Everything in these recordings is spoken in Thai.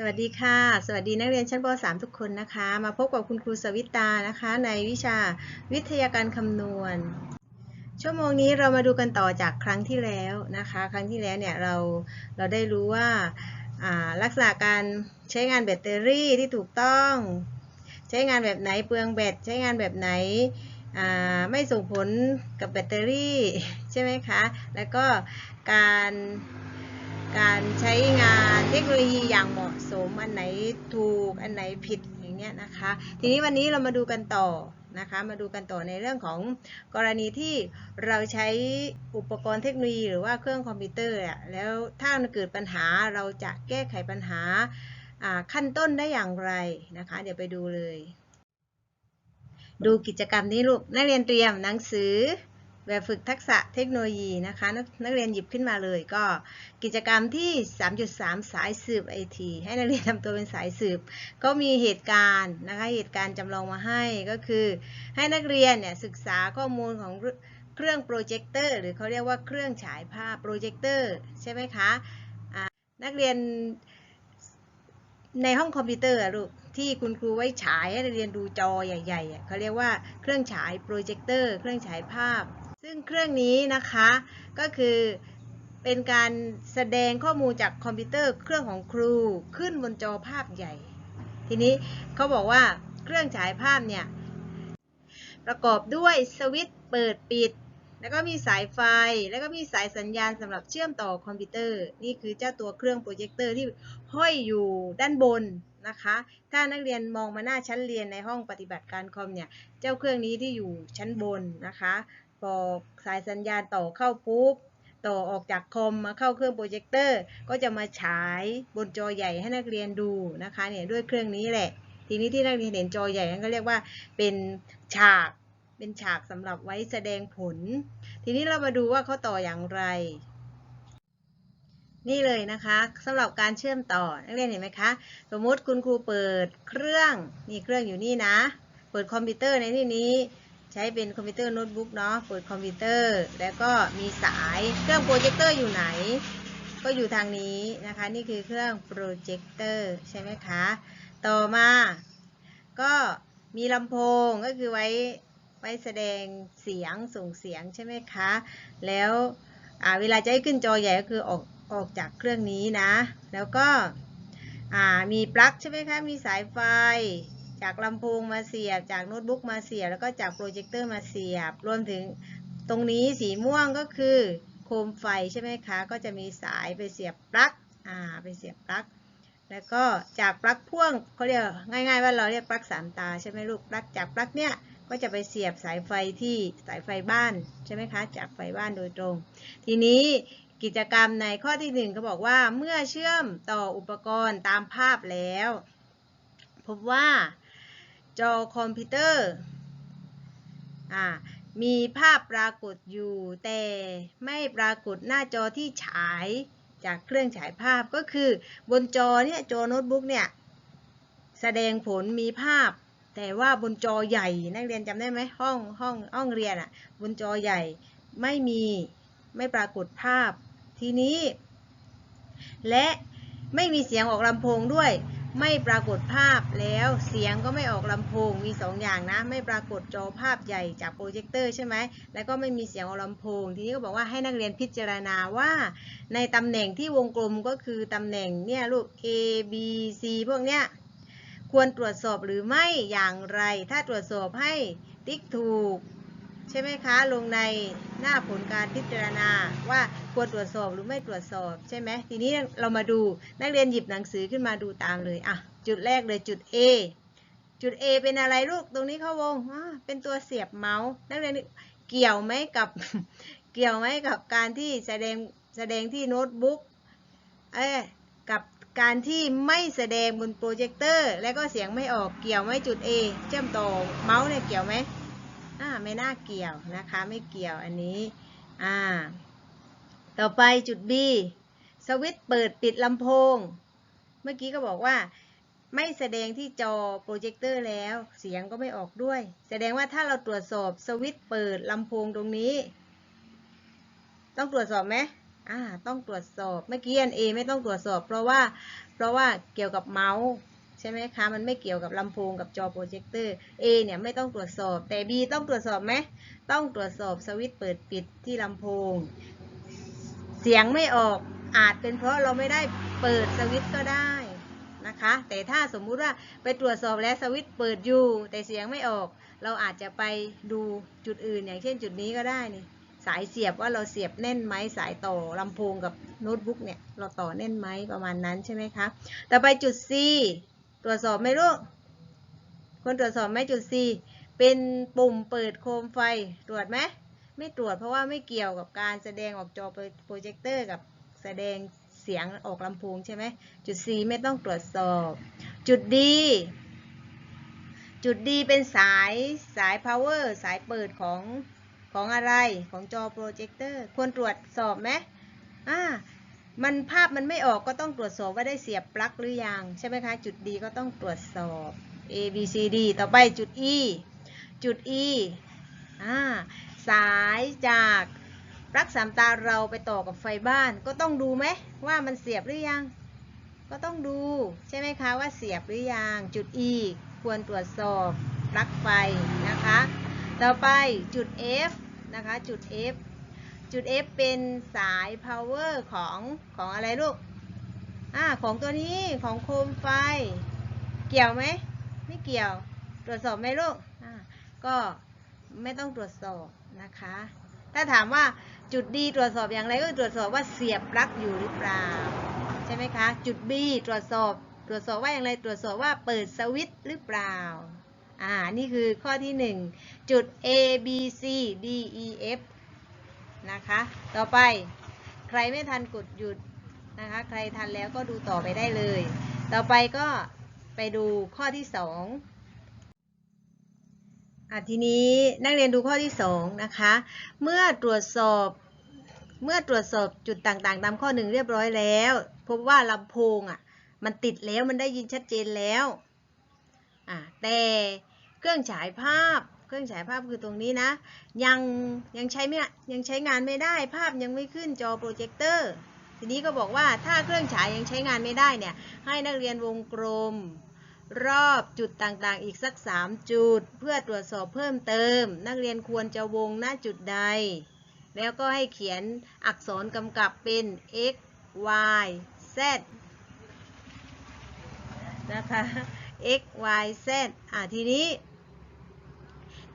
สวัสดีค่ะ สวัสดีนักเรียนชั้นป .3 ทุกคนนะคะ มาพบกับคุณครูสวิตานะคะ ในวิชาวิทยาการคำนวณ ชั่วโมงนี้เรามาดูกันต่อจากครั้งที่แล้วนะคะ ครั้งที่แล้วเนี่ยเราเราได้รู้ว่าาลักษณะการใช้งานแบตเตอรี่ที่ถูกต้อง ใช้งานแบบไหนเปลืองแบตใช้งานแบบไหนไม่ส่งผลกับแบตเตอรี่ใช่ไหมคะ แล้วก็การ การใช้งานเทคโนโลยีอย่างเหมาะสม อันไหนถูก อันไหนผิดอย่างเนี้ยนะคะ ทีนี้วันนี้เรามาดูกันต่อนะคะ มาดูกันต่อในเรื่องของกรณีที่เราใช้อุปกรณ์เทคโนโลยีหรือว่าเครื่องคอมพิวเตอร์อะแล้วถ้าเกิดปัญหาเราจะแก้ไขปัญหาอ่าขั้นต้นได้อย่างไรนะคะ เดี๋ยวไปดูเลย ดูกิจกรรมนี้ลูกนักเรียนเตรียมหนังสือ แบบฝึกทักษะเทคโนโลยีนะคะนนักเรียนหยิบขึ้นมาเลยก็กิจกรรมที่ 3.3 สายสืบไอทีให้นักเรียนทำตัวเป็นสายสืบ ก็มีเหตุการณ์นะคะเหตุการณ์จำลองมาให้ก็คือ ให้นักเรียนเนี่ยศึกษาข้อมูลของเครื่องโปรเจคเตอร์หรือเขาเรียกว่าเครื่องฉายภาพโปรเจคเตอร์ใช่ไหมคะะนักเรียนในห้องคอมพิวเตอร์ลูกที่คุณครูไว้ฉายให้นักเรียนดูจอใหญ่ๆเขาเรียกว่าเครื่องฉายโปรเจคเตอร์เครื่องฉายภาพ ซึ่งเครื่องนี้นะคะก็คือเป็นการแสดงข้อมูลจากคอมพิวเตอร์เครื่องของครูขึ้นบนจอภาพใหญ่ ทีนี้เขาบอกว่าเครื่องฉายภาพเนี่ยประกอบด้วยสวิตช์เปิดปิด แล้วก็มีสายไฟ แล้วก็มีสายสัญญาณสำหรับเชื่อมต่อคอมพิวเตอร์ นี่คือเจ้าตัวเครื่องโปรเจคเตอร์ที่ห้อยอยู่ด้านบนนะคะ ถ้านักเรียนมองมาหน้าชั้นเรียนในห้องปฏิบัติการคอมเนี่ย เจ้าเครื่องนี้ที่อยู่ชั้นบนนะคะ พอสายสัญญาณต่อเข้าปุ๊บต่อออกจากคอมมาเข้าเครื่องโปรเจคเตอร์ก็จะมาฉายบนจอใหญ่ให้นักเรียนดูนะคะเนี่ยด้วยเครื่องนี้แหละ ทีนี้ที่นักเรียนเห็นจอใหญ่นั่นก็เรียกว่าเป็นฉากเป็นฉากสำหรับไว้แสดงผล ทีนี้เรามาดูว่าเขาต่ออย่างไร นี่เลยนะคะสำหรับการเชื่อมต่อนักเรียนเห็นไหมคะ สมมติคุณครูเปิดเครื่องนี่เครื่องอยู่นี่นะ เปิดคอมพิวเตอร์ในที่นี้ ใช้เป็นคอมพิวเตอร์โน้ตบุ๊กเนาะเปิดคอมพิวเตอร์ แล้วก็มีสายเครื่องโปรเจคเตอร์อยู่ไหน ก็อยู่ทางนี้นะคะ นี่คือเครื่องโปรเจคเตอร์ใช่ไหมคะ ต่อมาก็มีลำโพงก็คือไว้ไว้แสดงเสียงส่งเสียงใช่ไหมคะ แล้วเวลาจะให้ขึ้นจอใหญ่ก็คือออกออกจากเครื่องนี้นะ แล้วก็มีปลั๊กใช่ไหมคะ มีสายไฟ จากลำโพงมาเสียบ จากโน้ตบุ๊กมาเสียบ แล้วก็จากโปรเจคเตอร์มาเสียบ รวมถึงตรงนี้สีม่วงก็คือโคมไฟใช่ไหมคะ ก็จะมีสายไปเสียบปลั๊ก อ่า ไปเสียบปลั๊ก แล้วก็จากปลั๊กพ่วงเขาเรียกง่าย ๆ ว่าเราเรียกปลั๊กสามตาใช่ไหมลูก ปลั๊กจากปลั๊กเนี้ยก็จะไปเสียบสายไฟที่สายไฟบ้านใช่ไหมคะ จากไฟบ้านโดยตรง ทีนี้กิจกรรมในข้อที่หนึ่งเขาบอกว่าเมื่อเชื่อมต่ออุปกรณ์ตามภาพแล้ว พบว่า จอคอมพิวเตอร์ มีภาพปรากฏอยู่ แต่ไม่ปรากฏหน้าจอที่ฉายจากเครื่องฉายภาพก็คือบนจอเนี่ยจอโน้ตบุ๊กเนี่ยแสดงผลมีภาพ แต่ว่าบนจอใหญ่นักเรียนจำได้ไหมห้องห้องห้องเรียนอะ่ะบนจอใหญ่ไม่มีไม่ปรากฏภาพทีนี้ และไม่มีเสียงออกลำโพงด้วย ไม่ปรากฏภาพแล้วเสียงก็ไม่ออกลำโพงมี2ออย่างนะ ไม่ปรากฏจอภาพใหญ่จากโปรเจคเตอร์ใช่ไหมแล้วก็ไม่มีเสียงออกลำโพง ทีนี้ก็บอกว่าให้นักเรียนพิจารณาว่า ในตำแหน่งที่วงกลมก็คือตำแหน่งเนี่ยลูก A B C พวกเนี้ยควรตรวจสอบหรือไม่อย่างไร ถ้าตรวจสอบให้ติ๊กถูก ใช่ไหมคะ ลงในหน้าผลการพิจารณาว่าควรตรวจสอบหรือไม่ตรวจสอบใช่ไหมทีนี้เรามาดูนักเรียนหยิบหนังสือขึ้นมาดูตามเลยอะจุดแรกเลยจุด A จุด A เป็นอะไรลูกตรงนี้เข้าวงเป็นตัวเสียบเมาส์นักเรียนเกี่ยวไหมกับเกี่ยวไหมกับการที่แสดงแสดงที่โน้ตบุ๊กเอ้กับการที่ไม่แสดงบนโปรเจคเตอร์ แล้วก็เสียงไม่ออกเกี่ยวไหมจุด A เชื่อมต่อเมาส์เนี่ยเกี่ยวไหม อ่าไม่น่าเกี่ยวนะคะไม่เกี่ยวอันนี้อ่าต่อไปจุด B สวิตช์เปิดปิดลำโพง เมื่อกี้ก็บอกว่าไม่แสดงที่จอโปรเจคเตอร์แล้วเสียงก็ไม่ออกด้วย แสดงว่าถ้าเราตรวจสอบสวิตช์เปิดลำโพงตรงนี้ ต้องตรวจสอบไหมอ่าต้องตรวจสอบเมื่อกี้อันเอไม่ต้องตรวจสอบ เพราะว่าเพราะว่าเกี่ยวกับเมาส์ ใช่ไหมคะ มันไม่เกี่ยวกับลำโพงกับจอโปรเจคเตอร์ A เนี่ยไม่ต้องตรวจสอบ แต่ B ต้องตรวจสอบไหม ต้องตรวจสอบสวิตช์เปิดปิดที่ลำโพง เสียงไม่ออกอาจเป็นเพราะเราไม่ได้เปิดสวิตช์ก็ได้นะคะ แต่ถ้าสมมุติว่าไปตรวจสอบแล้วสวิตช์เปิดอยู่ แต่เสียงไม่ออก เราอาจจะไปดูจุดอื่น อย่างเช่นจุดนี้ก็ได้นี่สายเสียบว่าเราเสียบแน่นไหมสายต่อลำโพงกับโน้ตบุ๊กเนี่ยเราต่อแน่นไหมประมาณนั้นใช่ไหมคะ ต่อไปจุด C ตรวจสอบไหมลูก คนตรวจสอบไหมจุด C เป็นปุ่มเปิดโคมไฟ ตรวจไหม ไม่ตรวจเพราะว่าไม่เกี่ยวกับการแสดงออกจอโปรเจคเตอร์กับแสดงเสียงออกลำโพงใช่ไหม จุด C ไม่ต้องตรวจสอบ จุด D จุด D เป็นสายสาย power สายเปิดของของอะไรของจอโปรเจคเตอร์ควรตรวจสอบไหมอ่า มันภาพมันไม่ออกก็ต้องตรวจสอบว่าได้เสียบปลั๊กหรือยังใช่ไหมคะ จุด D ก็ต้องตรวจสอบ A B C D ต่อไปจุด E จุด E อ่าสายจากปลั๊กสามตาเราไปต่อกับไฟบ้านก็ต้องดูไหมว่ามันเสียบหรือยัง ก็ต้องดูใช่ไหมคะว่าเสียบหรือยังจุด E ควรตรวจสอบปลั๊กไฟนะคะ ต่อไปจุด F นะคะจุด F จุด F เป็นสาย power ของของอะไรลูก อ่า ของตัวนี้ของโคมไฟ เกี่ยวไหม ไม่เกี่ยว ตรวจสอบไหมลูก อ่า ก็ไม่ต้องตรวจสอบนะคะ ถ้าถามว่าจุดดีตรวจสอบอย่างไรก็ตรวจสอบว่าเสียบปลั๊กอยู่หรือเปล่า ใช่ไหมคะ จุด B ตรวจสอบ ตรวจสอบว่าอย่างไร ตรวจสอบว่าเปิดสวิตช์หรือเปล่า อ่า นี่คือข้อที่ 1 จุด A B C D E F นะคะ ต่อไปใครไม่ทันกดหยุดนะคะ ใครทันแล้วก็ดูต่อไปได้เลย ต่อไปก็ไปดูข้อที่สองอะทีนี้นักเรียนดูข้อที่สองนะคะ เมื่อตรวจสอบเมื่อตรวจสอบจุดต่างๆ ตามข้อหนึ่งเรียบร้อยแล้ว พบว่าลำโพงอะมันติดแล้วมันได้ยินชัดเจนแล้วอะแต่เครื่องฉายภาพ เครื่องฉายภาพคือตรงนี้นะ ยังยังใช้ไม่ยังใช้งานไม่ได้ ภาพยังไม่ขึ้นจอโปรเจคเตอร์ทีนี้ก็บอกว่าถ้าเครื่องฉายยังใช้งานไม่ได้เนี่ย ให้นักเรียนวงกลมรอบจุดต่างๆ อีกสัก 3 จุด เพื่อตรวจสอบเพิ่มเติม นักเรียนควรจะวงหน้าจุดใด แล้วก็ให้เขียนอักษรกำกับเป็น x y z นะคะ x y z อะทีนี้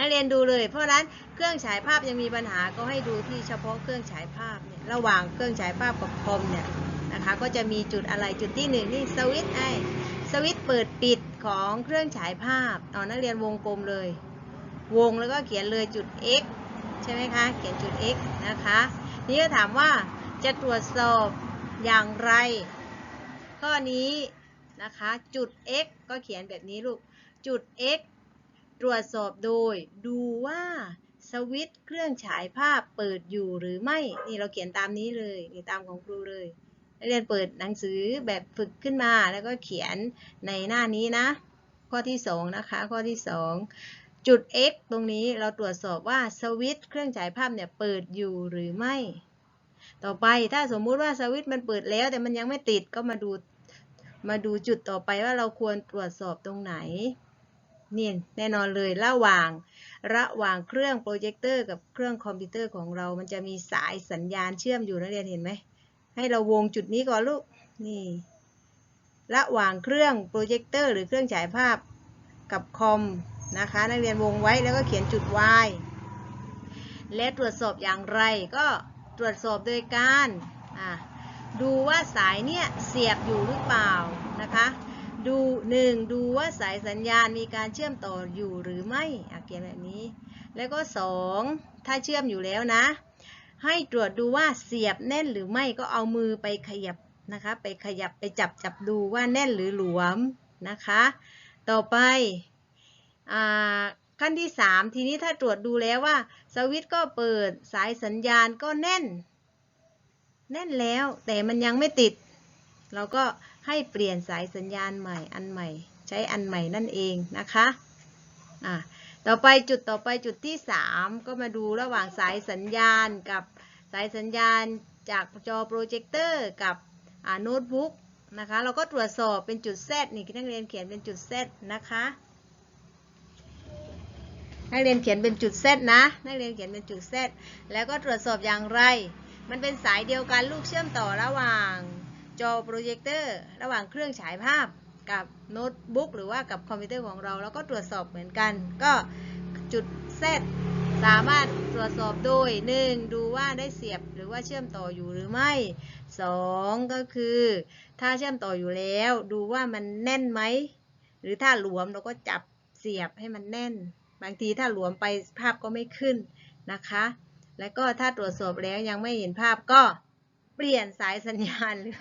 นักเรียนดูเลย เพราะฉะนั้นเครื่องฉายภาพยังมีปัญหาก็ให้ดูที่เฉพาะเครื่องฉายภาพเนี่ยระหว่างเครื่องฉายภาพกับคอมเนี่ยนะคะก็จะมีจุดอะไรจุดที่หนึ่งนี่สวิตช์ไอสวิตช์เปิดปิดของเครื่องฉายภาพเอานักเรียนวงกลมเลย วงแล้วก็เขียนเลยจุด x ใช่ไหมคะ เขียนจุด x นะคะ นี่ก็ถามว่าจะตรวจสอบอย่างไร ข้อนี้นะคะ จุด x ก็เขียนแบบนี้ลูก จุด x ตรวจสอบโดย ดูว่าสวิตช์เครื่องฉายภาพเปิดอยู่หรือไม่ นี่เราเขียนตามนี้เลย นี่ตามของครูเลยเรียนเปิดหนังสือแบบฝึกขึ้นมาแล้วก็เขียนในหน้านี้นะ ข้อที่ 2 นะคะ ข้อที่ 2 จุด x ตรงนี้เราตรวจสอบว่าสวิตช์เครื่องฉายภาพเนี่ยเปิดอยู่หรือไม่ ต่อไปถ้าสมมุติว่าสวิตช์มันเปิดแล้วแต่มันยังไม่ติดก็มาดูมาดูจุดต่อไปว่าเราควรตรวจสอบตรงไหน นี่แน่นอนเลยระหว่าง ระหว่างเครื่องโปรเจคเตอร์กับเครื่องคอมพิวเตอร์ของเรา มันจะมีสายสัญญาณเชื่อมอยู่นักเรียนเห็นไหม ให้เราวงจุดนี้ก่อนลูก นี่ ระหว่างเครื่องโปรเจคเตอร์หรือเครื่องฉายภาพกับคอมนะคะ นักเรียนวงไว้แล้วก็เขียนจุด Y และตรวจสอบอย่างไรก็ตรวจสอบโดยการดูว่าสายเนี่ยเสียบอยู่หรือเปล่านะคะ ดูหนึ่งดูว่าสายสัญญาณมีการเชื่อมต่ออยู่หรือไม่เขียนแบบนี้ แล้วก็สองถ้าเชื่อมอยู่แล้วนะ ให้ตรวจดูว่าเสียบแน่นหรือไม่ก็เอามือไปขยับนะคะ ไปขยับไปจับจับดูว่าแน่นหรือหลวมนะคะ ต่อไปขั้นที่ 3 ทีนี้ถ้าตรวจดูแล้วว่า สวิตช์ก็เปิดสายสัญญาณก็แน่น แน่นแล้วแต่มันยังไม่ติด เราก็ ให้เปลี่ยนสายสัญญาณใหม่อันใหม่ ใช้อันใหม่นั่นเองนะคะอะต่อไปจุดต่อไปจุดที่ 3 ก็มาดูระหว่างสายสัญญาณกับสายสัญญาณจากจอโปรเจคเตอร์กับโน้ตบุ๊กนะคะเราก็ตรวจสอบเป็นจุด Z นี่นักเรียนเขียนเป็นจุด Z นะคะนักเรียนเขียนเป็นจุด Z นะนักเรียนเขียนเป็นจุด Z แล้วก็ตรวจสอบอย่างไร มันเป็นสายเดียวกันลูกเชื่อมต่อระหว่าง จอโปรเจคเตอร์ระหว่างเครื่องฉายภาพกับโน้ตบุ๊กหรือว่ากับคอมพิวเตอร์ของเราแล้วก็ตรวจสอบเหมือนกัน ก็จุด Z สามารถตรวจสอบโดย 1. ดูว่าได้เสียบหรือว่าเชื่อมต่ออยู่หรือไม่ 2. ก็คือ ถ้าเชื่อมต่ออยู่แล้ว ดูว่ามันแน่นไหม หรือถ้าหลวมเราก็จับเสียบให้มันแน่น บางทีถ้าหลวมไปภาพก็ไม่ขึ้นนะคะ แล้วก็ถ้าตรวจสอบแล้วยังไม่เห็นภาพก็ ปลี่ยนสายสัญญาณหรือ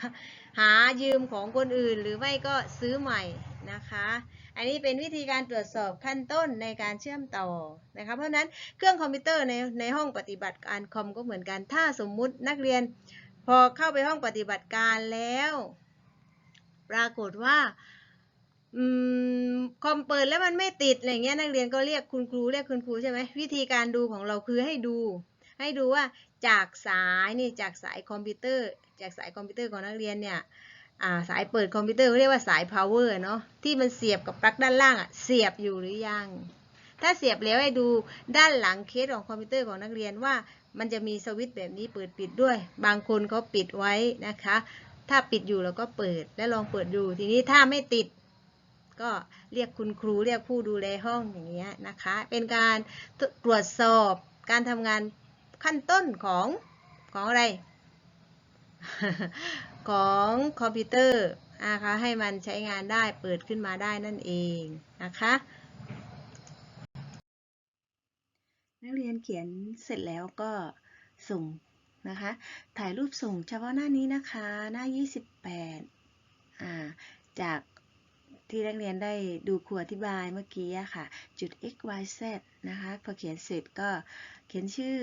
หายืมของคนอื่น หรือไม่ก็ซื้อใหม่นะคะ อันนี้เป็นวิธีการตรวจสอบขั้นต้นในการเชื่อมต่อนะคะ เพราะนั้นเครื่องคอมพิวเตอร์ในในห้องปฏิบัติการคอมก็เหมือนกัน ถ้าสมมุตินักเรียนพอเข้าไปห้องปฏิบัติการแล้ว ปรากฏว่าอคอมเปิดแล้วมันไม่ติดอะไรเงี้ยนักเรียนก็เรียกคุณครูเรียกคุณครูใช่ไหมวิธีการดูของเราคือให้ดู ให้ดูว่าจากสายนี่จากสายคอมพิวเตอร์ จากสายคอมพิวเตอร์ของนักเรียนเนี่ยาสายเปิดคอมพิวเตอร์เขาเรียกว่าสาย power เนาะที่มันเสียบกับปลั๊กด้านล่างอะเสียบอยู่หรือยัง ถ้าเสียบแล้วให้ดูด้านหลังเคสของคอมพิวเตอร์ของนักเรียนว่ามันจะมีสวิตช์แบบนี้เปิดปิดด้วย บางคนเขาปิดไว้นะคะ ถ้าปิดอยู่เราก็เปิดและลองเปิดดูทีนี้ถ้าไม่ติด ก็เรียกคุณครูเรียกผู้ดูแลห้องอย่างเงี้ยนะคะ เป็นการตรวจสอบการทำงาน ขั้นต้นของของอะไร ของคอมพิวเตอร์นะคะให้มันใช้งานได้เปิดขึ้นมาได้นั่นเองนะคะนักเรียนเขียนเสร็จแล้วก็ส่งนะคะ ถ่ายรูปส่งเฉพาะหน้านี้นะคะ หน้า 28อ่าจากที่นักเรียนได้ดูครูอธิบายเมื่อกี้ค่ะ จุด x y z นะคะ พอเขียนเสร็จก็เขียนชื่อ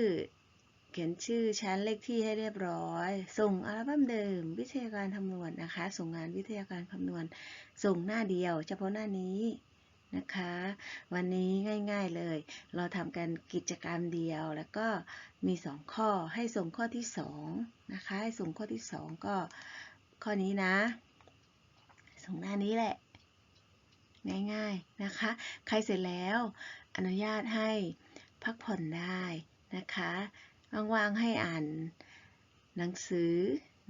ขียนชื่อชั้นเลขที่ให้เรียบร้อย ส่งอัลบั้มเดิม วิทยาการคำนวณนะคะ ส่งงานวิทยาการคำนวณ ส่งหน้าเดียว เฉพาะหน้านี้นะคะ วันนี้ง่ายๆเลย เราทำกันกิจกรรมเดียวแล้วก็มี 2 ข้อให้ส่งข้อที่2นะคะให้ส่งข้อที่ 2 ก็ข้อนี้นะ ส่งหน้านี้แหละ ง่ายๆนะคะ ใครเสร็จแล้ว อนุญาตให้พักผ่อนได้นะคะ ว่างๆให้อ่านหนังสือ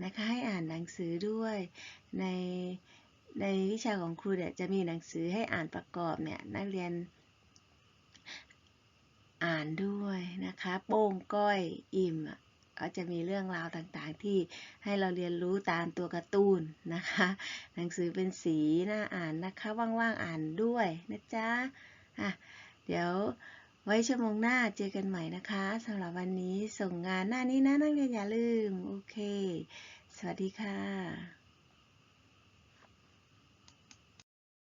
นะคะให้อ่านหนังสือด้วยในในวิชาของครูเนี่ยจะมีหนังสือให้อ่านประกอบเนี่ยนักเรียนอ่านด้วยนะคะโป้งก้อยอิ่มก็จะมีเรื่องราวต่างๆ ที่ให้เราเรียนรู้ตามตัวการ์ตูนนะคะ หนังสือเป็นสีน่าอ่านนะคะว่างๆอ่านด้วยนะจ๊ะอะเดี๋ยว ไว้ชั่วโมงหน้าเจอกันใหม่นะคะสำหรับวันนี้ส่งงานหน้านี้นะนักเรียนอย่าลืม โอเค สวัสดีค่ะ